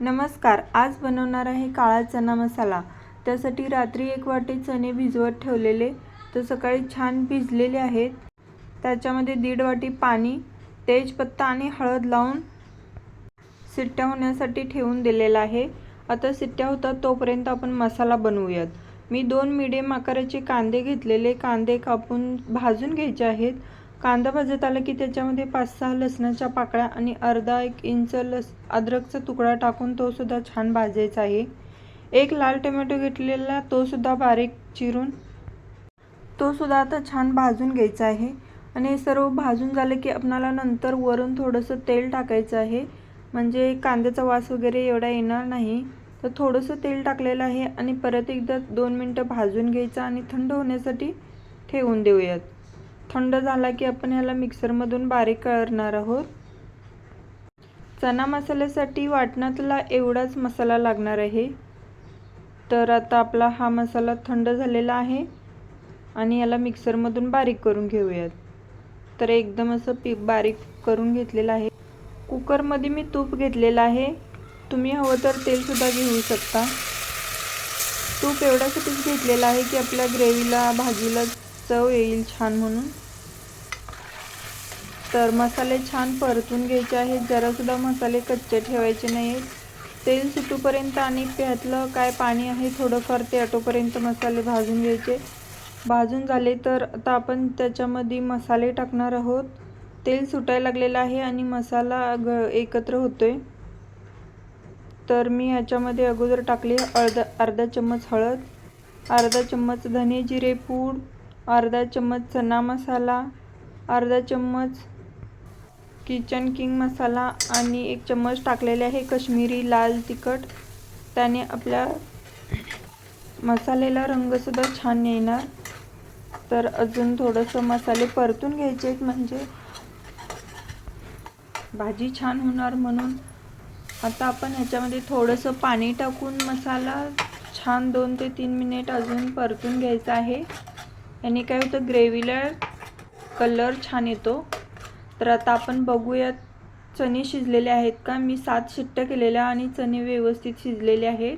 नमस्कार आज बनवणार आहे काळा चना मसाला. त्यासाठी रात्री एक वाटी चणे भिजवत ठेवलेले. तर सकाळी छान भिजलेले आहेत. त्याच्यामध्ये दीड वाटी पाणी तेजपत्ता आणि हळद लावून सिट्ट्या होण्यासाठी ठेवून दिलेला आहे. आता सिट्ट्या होतात तोपर्यंत आपण मसाला बनवूयात. मी दोन मिडियम आकाराचे कांदे घेतलेले. कांदे कापून भाजून घ्यायचे आहेत. कांदा भाजत आला की त्याच्यामध्ये पाच सहा लसणाच्या पाकळ्या आणि अर्धा एक इंच लस अद्रकचा तुकडा टाकून तो सुद्धा छान भाजायचा आहे. एक लाल टोमॅटो घेतलेला तो सुद्धा बारीक चिरून तो सुद्धा आता छान भाजून घ्यायचा आहे. आणि हे सर्व भाजून झालं की आपणाला नंतर वरून थोडंसं तेल टाकायचं आहे. म्हणजे कांद्याचा वास वगैरे एवढा येणार नाही. तर थोडंसं तेल टाकलेलं आहे आणि परत एकदा दोन मिनटं भाजून घ्यायचं आणि थंड होण्यासाठी ठेवून देऊयात. थंड झाला की आपण ह्याला मिक्सरमधून बारीक करणार आहोत. चना मसाल्यासाठी वाटणातला एवढाच मसाला लागणार आहे. तर आता आपला हा मसाला थंड झालेला आहे आणि याला मिक्सरमधून बारीक करून घेऊयात. तर एकदम असं पी बारीक करून घेतलेलं आहे. कुकरमध्ये मी तूप घेतलेलं आहे. तुम्ही हवं तर तेलसुद्धा घेऊ शकता. तूप एवढ्यासाठीच घेतलेलं आहे की आपल्या ग्रेव्हीला भाजीला चव येईल छान म्हणून. तर मसाले छान परतून घ्यायचे आहेत. जरासुद्धा मसाले कच्चे ठेवायचे नाही तेल सुटूपर्यंत आणि त्यातलं काय पाणी आहे थोडंफार ते आटोपर्यंत मसाले भाजून घ्यायचे. भाजून झाले तर आता आपण त्याच्यामध्ये मसाले टाकणार आहोत. तेल सुटायला लागलेलं आहे आणि मसाला ग एकत्र होतो आहे तर मी ह्याच्यामध्ये अगोदर टाकली अर्धा अर्धा चम्मच हळद अर्धा चम्मच धने जिरे पूड अर्धा चम्मच चना मसाला अर्धा चम्मच किचन किंग मसाला आणि एक चम्मच टाकलेले आहे कश्मीरी लाल तिखट. त्याने आपल्या मसाल्याला रंगसुद्धा छान येणार. तर अजून थोडंसं मसाले परतून घ्यायचे आहेत म्हणजे भाजी छान होणार म्हणून. आता आपण ह्याच्यामध्ये थोडंसं पाणी टाकून मसाला छान दोन ते तीन मिनिट अजून परतून घ्यायचा आहे. याने काय होतं ग्रेव्हीला कलर छान येतो. तर आता आपण बघूयात चणे शिजलेले आहेत का? मी सात शिट्ट्या केलेल्या आणि चणे व्यवस्थित शिजलेले आहेत.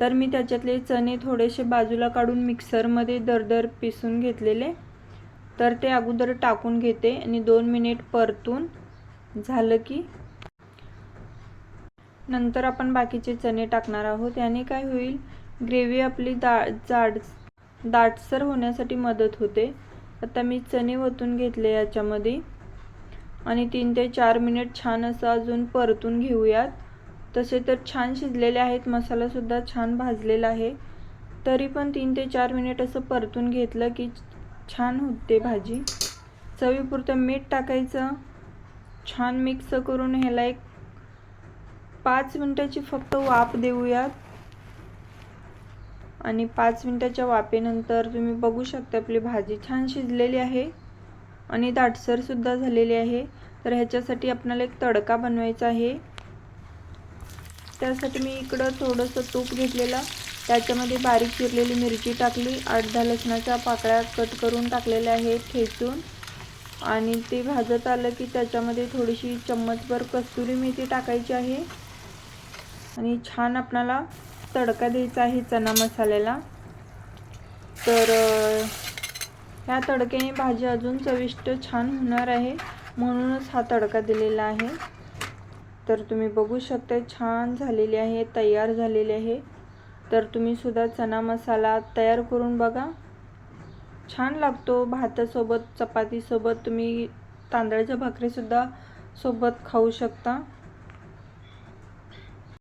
तर मी त्याच्यातले चणे थोडेसे बाजूला काढून मिक्सरमध्ये दरदर पिसून घेतलेले. तर ते अगोदर टाकून घेते आणि दोन मिनिट परतून झालं की नंतर आपण बाकीचे चणे टाकणार आहोत. याने काय होईल ग्रेव्ही आपली दा जाड दाटसर होण्यासाठी मदत होते. आता मी चणे वतून घेतले याच्यामध्ये. आणि तीन ते चार मिनिट छान असं अजून परतून घेऊयात. तसे तर छान शिजलेले आहेत मसालासुद्धा छान भाजलेला आहे. तरी पण तीन ते चार मिनिट असं परतून घेतलं की छान होते भाजी. चवीपुरतं मीठ टाकायचं. छान मिक्स करून ह्याला एक पाच मिनटाची फक्त वाफ देऊयात. आणि पाच मिनटाच्या वाफेनंतर तुम्ही बघू शकता आपली भाजी छान शिजलेली आहे. आणि दाटसरसुद्धा झालेली आहे. तर ह्याच्यासाठी आपल्याला एक तडका बनवायचा आहे. त्यासाठी मी इकडं थोडंसं तूप घेतलेलं. त्याच्यामध्ये बारीक चिरलेली मिरची टाकली. आठ दहा लसणाच्या पाकळ्या कट करून टाकलेल्या आहेत ठेचून. आणि ते भाजत आलं की त्याच्यामध्ये थोडीशी चम्मचभर कस्तुरी मेथी टाकायची आहे. आणि छान आपणाला तडका द्यायचा आहे चना मसाल्याला. तर ह्या तडक्याने भाजी अजून चविष्ट छान होणार आहे. म्हणूनच हा तडका दिलेला आहे. तर तुम्ही बघू शकता छान झालेली आहे तयार झालेली आहे. तर तुम्ही सुद्धा चना मसाला तयार करून बघा. छान लागतो भातासोबत चपातीसोबत. तुम्ही तांदळाच्या भाकरीसुद्धा सोबत खाऊ शकता.